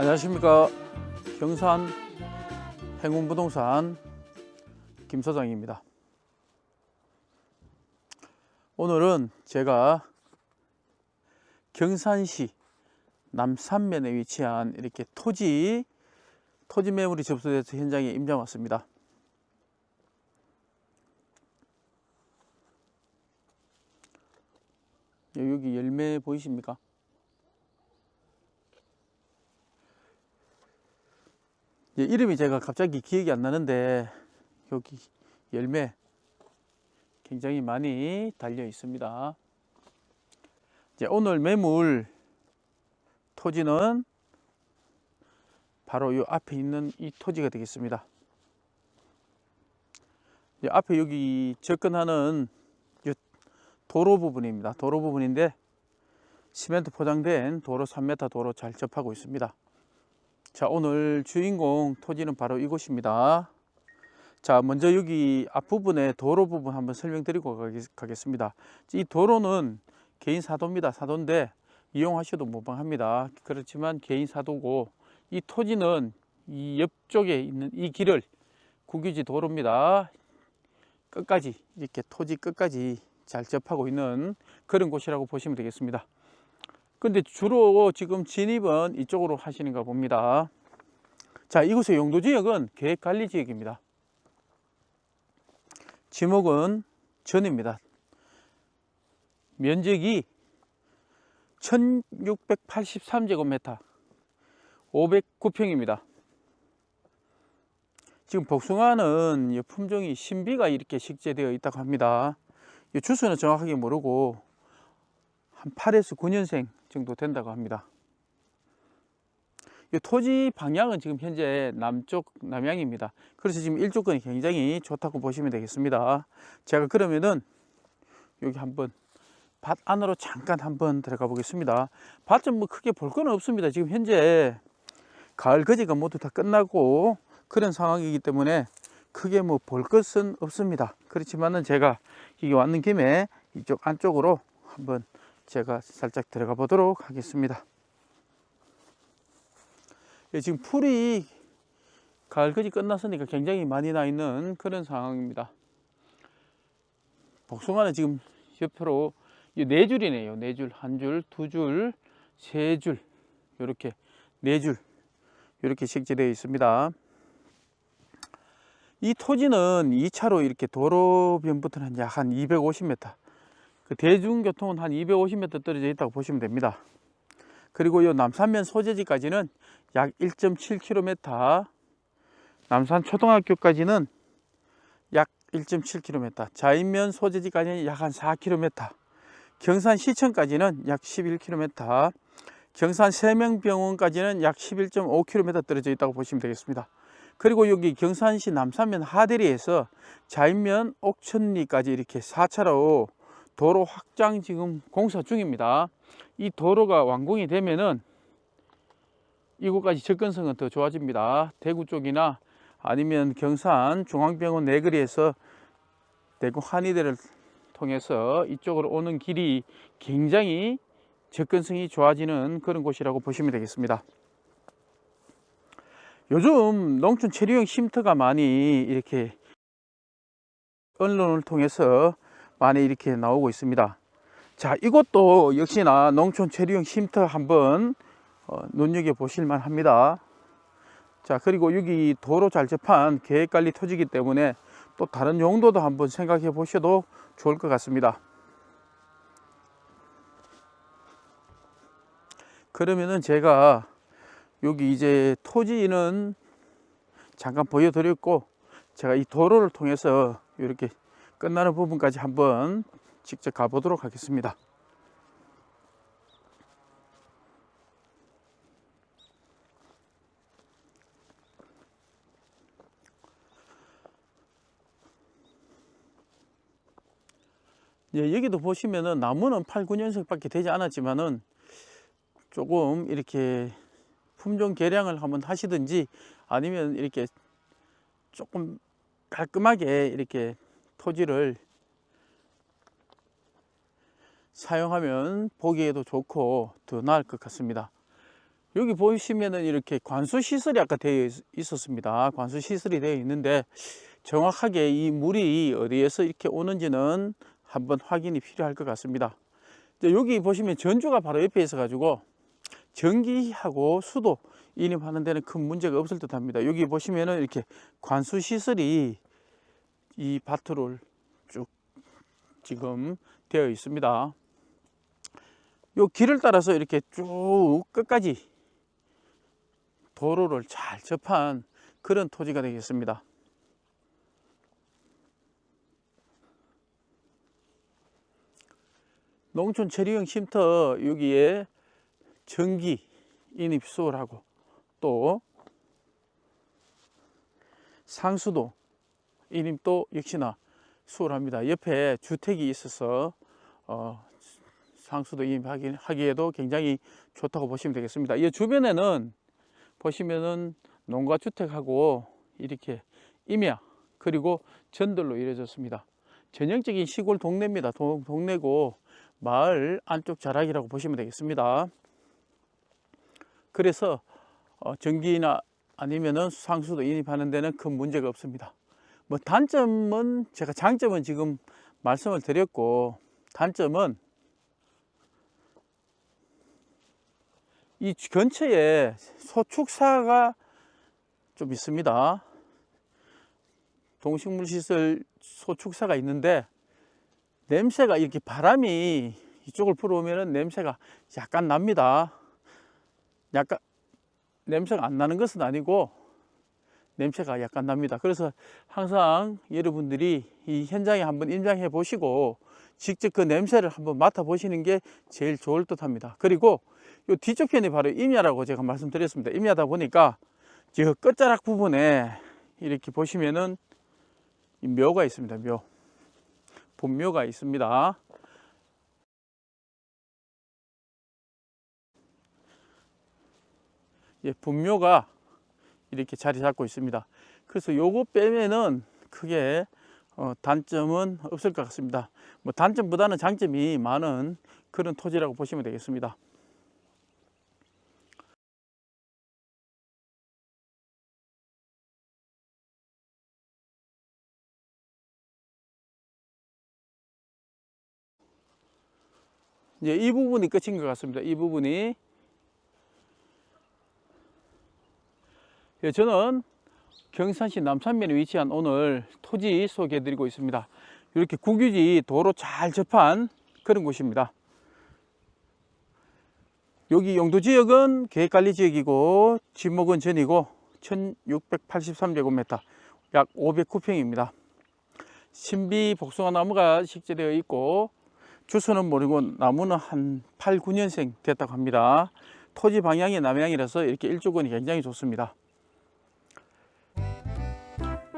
안녕하십니까. 경산 행운부동산 김 소장입니다. 오늘은 제가 경산시 남산면에 위치한 이렇게 토지 토지 매물이 접수돼서 현장에 임장 왔습니다. 여기 열매 보이십니까? 예, 이름이 제가 갑자기 기억이 안 나는데 여기 열매 굉장히 많이 달려 있습니다. 이제 오늘 매물 토지는 바로 이 앞에 있는 이 토지가 되겠습니다. 앞에 여기 접근하는 이 도로 부분입니다. 도로 부분인데 시멘트 포장된 도로 3m 도로 잘 접하고 있습니다. 자, 오늘 주인공 토지는 바로 이곳입니다. 자, 먼저 여기 앞부분에 도로 부분 한번 설명드리고 가겠- 가겠습니다. 이 도로는 개인 사도입니다. 사도인데 이용하셔도 무방합니다. 그렇지만 개인 사도고 이 토지는 이 옆쪽에 있는 이 길을 국유지 도로입니다. 끝까지 이렇게 토지 끝까지 잘 접하고 있는 그런 곳이라고 보시면 되겠습니다. 근데 주로 지금 진입은 이쪽으로 하시는가 봅니다. 자, 이곳의 용도 지역은 계획 관리 지역입니다. 지목은 전입니다. 면적이 1683제곱미터 509평입니다. 지금 복숭아는 이 품종이 신비가 이렇게 식재되어 있다고 합니다. 이 주수는 정확하게 모르고 한 8에서 9년생 정도 된다고 합니다. 이 토지 방향은 지금 현재 남쪽 남향입니다. 그래서 지금 일조권이 굉장히 좋다고 보시면 되겠습니다. 제가 그러면은 여기 한번 밭 안으로 잠깐 한번 들어가 보겠습니다. 밭은 뭐 크게 볼 건 없습니다. 지금 현재 가을 거지가 모두 다 끝나고 그런 상황이기 때문에 크게 뭐 볼 것은 없습니다. 그렇지만은 제가 여기 왔는 김에 이쪽 안쪽으로 한번 제가 살짝 들어가 보도록 하겠습니다. 예, 지금 풀이 가을 거지 끝났으니까 굉장히 많이 나 있는 그런 상황입니다. 복숭아는 지금 옆으로 이네 줄이네요. 네 줄, 한 줄, 두 줄, 세 줄, 이렇게 네 줄, 이렇게 식재되어 있습니다. 이 토지는 2차로 이렇게 도로변부터는 약한 250m, 그 대중교통은 한 250m 떨어져 있다고 보시면 됩니다. 그리고 이 남산면 소재지까지는 약 1.7km, 남산 초등학교까지는 약 1.7km, 자인면 소재지까지는 약 한 4km, 경산 시청까지는 약 11km, 경산 세명병원까지는 약 11.5km 떨어져 있다고 보시면 되겠습니다. 그리고 여기 경산시 남산면 하대리에서 자인면 옥천리까지 이렇게 4차로 도로 확장 지금 공사 중입니다. 이 도로가 완공이 되면은 이곳까지 접근성은 더 좋아집니다. 대구 쪽이나 아니면 경산 중앙병원 내거리에서 대구 한의대를 통해서 이쪽으로 오는 길이 굉장히 접근성이 좋아지는 그런 곳이라고 보시면 되겠습니다. 요즘 농촌 체류형 쉼터가 많이 이렇게 언론을 통해서 많이 이렇게 나오고 있습니다. 자, 이것도 역시나 농촌 체류형 쉼터 한번 어, 눈여겨 보실만 합니다. 자, 그리고 여기 도로 잘 접한 계획관리 토지이기 때문에 또 다른 용도도 한번 생각해 보셔도 좋을 것 같습니다. 그러면은 제가 여기 이제 토지는 잠깐 보여드렸고 제가 이 도로를 통해서 이렇게 끝나는 부분까지 한번 직접 가보도록 하겠습니다. 예, 여기도 보시면은 나무는 8, 9년생 밖에 되지 않았지만은 조금 이렇게 품종 개량을 한번 하시든지 아니면 이렇게 조금 깔끔하게 이렇게 토지를 사용하면 보기에도 좋고 더 나을 것 같습니다. 여기 보시면은 이렇게 관수 시설이 아까 되어 있- 있었습니다. 관수 시설이 되어 있는데 정확하게 이 물이 어디에서 이렇게 오는지는 한번 확인이 필요할 것 같습니다. 여기 보시면 전주가 바로 옆에 있어 가지고 전기하고 수도 인입하는 데는 큰 문제가 없을 듯 합니다. 여기 보시면은 이렇게 관수 시설이 이 밭으로 쭉 지금 되어 있습니다. 요 길을 따라서 이렇게 쭉 끝까지 도로를 잘 접한 그런 토지가 되겠습니다. 농촌 처리형 쉼터 여기에 전기 인입 수월하고 또 상수도 인입도 역시나 수월합니다. 옆에 주택이 있어서 어, 상수도 인입하기에도 굉장히 좋다고 보시면 되겠습니다. 이 주변에는 보시면은 농가 주택하고 이렇게 임야 그리고 전들로 이루어졌습니다. 전형적인 시골 동네입니다. 동, 동네고 마을 안쪽 자락이라고 보시면 되겠습니다. 그래서 어, 전기나 아니면은 상수도 인입하는 데는 큰 문제가 없습니다. 뭐 단점은 제가 장점은 지금 말씀을 드렸고 단점은 이 근처에 소축사가 좀 있습니다. 동식물 시설 소축사가 있는데 냄새가 이렇게 바람이 이쪽을 불어오면 냄새가 약간 납니다. 약간 냄새가 안 나는 것은 아니고 냄새가 약간 납니다. 그래서 항상 여러분들이 이 현장에 한번 임장해 보시고 직접 그 냄새를 한번 맡아 보시는 게 제일 좋을 듯 합니다. 그리고 이 뒤쪽 편이 바로 임야라고 제가 말씀드렸습니다. 임야다 보니까 저 끝자락 부분에 이렇게 보시면은 이 묘가 있습니다. 묘. 본묘가 있습니다. 예, 분묘가 이렇게 자리 잡고 있습니다. 그래서 요거 빼면은 크게 어, 단점은 없을 것 같습니다. 뭐 단점보다는 장점이 많은 그런 토지라고 보시면 되겠습니다. 이제 이 부분이 끝인 것 같습니다. 이 부분이 예, 저는 경산시 남산면에 위치한 오늘 토지 소개해 드리고 있습니다. 이렇게 국유지 도로 잘 접한 그런 곳입니다. 여기 용도 지역은 계획관리 지역이고 지목은 전이고 1683제곱미터 약 509평입니다. 신비 복숭아 나무가 식재되어 있고 주소는 모르고 나무는 한 8, 9년생 됐다고 합니다. 토지 방향이 남향이라서 이렇게 일조권이 굉장히 좋습니다.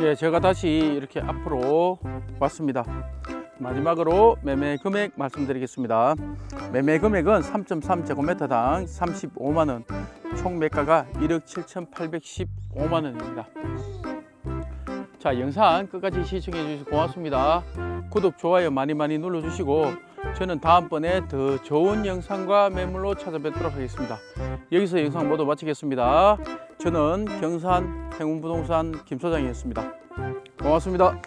예, 제가 다시 이렇게 앞으로 왔습니다. 마지막으로 매매 금액 말씀드리겠습니다. 매매 금액은 3.3제곱미터당 35만 원, 총 매가가 1억 7,815만 원입니다. 자, 영상 끝까지 시청해 주셔서 고맙습니다. 구독, 좋아요 많이 많이 눌러주시고 저는 다음번에 더 좋은 영상과 매물로 찾아뵙도록 하겠습니다. 여기서 영상 모두 마치겠습니다. 저는 경산 행운부동산 김 소장이었습니다. 고맙습니다.